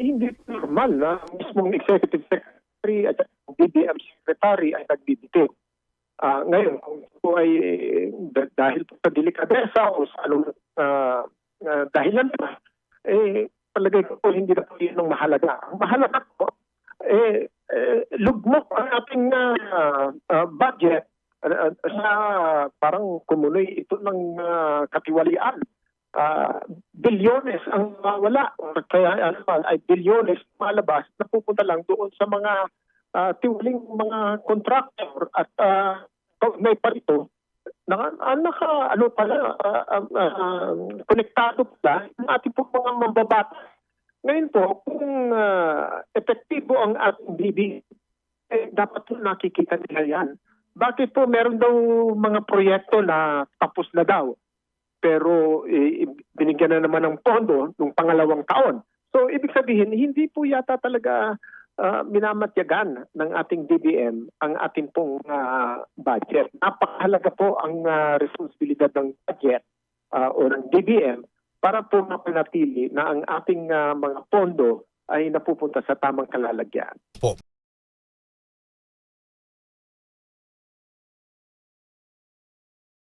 hindi normal na mismong executive secretary at DBM secretary ay nagdiditin. Ah, ngayon, kung ito ay dah- dahil po sa delikadesa o sa anong ah, ah, dahilan pa, eh, palagay ko po hindi na po yun ang mahalaga. Ang mahalaga po, eh, eh lugmok ang ating ah, ah, budget ah, sa parang kumunoy ito ng ah, katiwalian. Ah, bilyones ang wala. Kaya ano man, ay bilyones malabas na pupunta lang doon sa mga ah, tiwaling mga contractor at pag may pa ito, naka, naka ano pala, ah, ah, ah, konektado pala yung ating po mga mambabata. Ngayon po, kung ah, epektibo ang ating BB, eh, dapat po nakikita nila yan. Bakit po meron daw mga proyekto na tapos na daw? Pero eh, binigyan na naman ng pondo nung pangalawang taon. So ibig sabihin, hindi po yata talaga ah, minamatyagan ng ating DBM ang ating pong ah, budget. Napakahalaga po ang ah, responsibilidad ng budget ah, o ng DBM para po mapanatili na ang ating ah, mga pondo ay napupunta sa tamang kalalagyan. Po.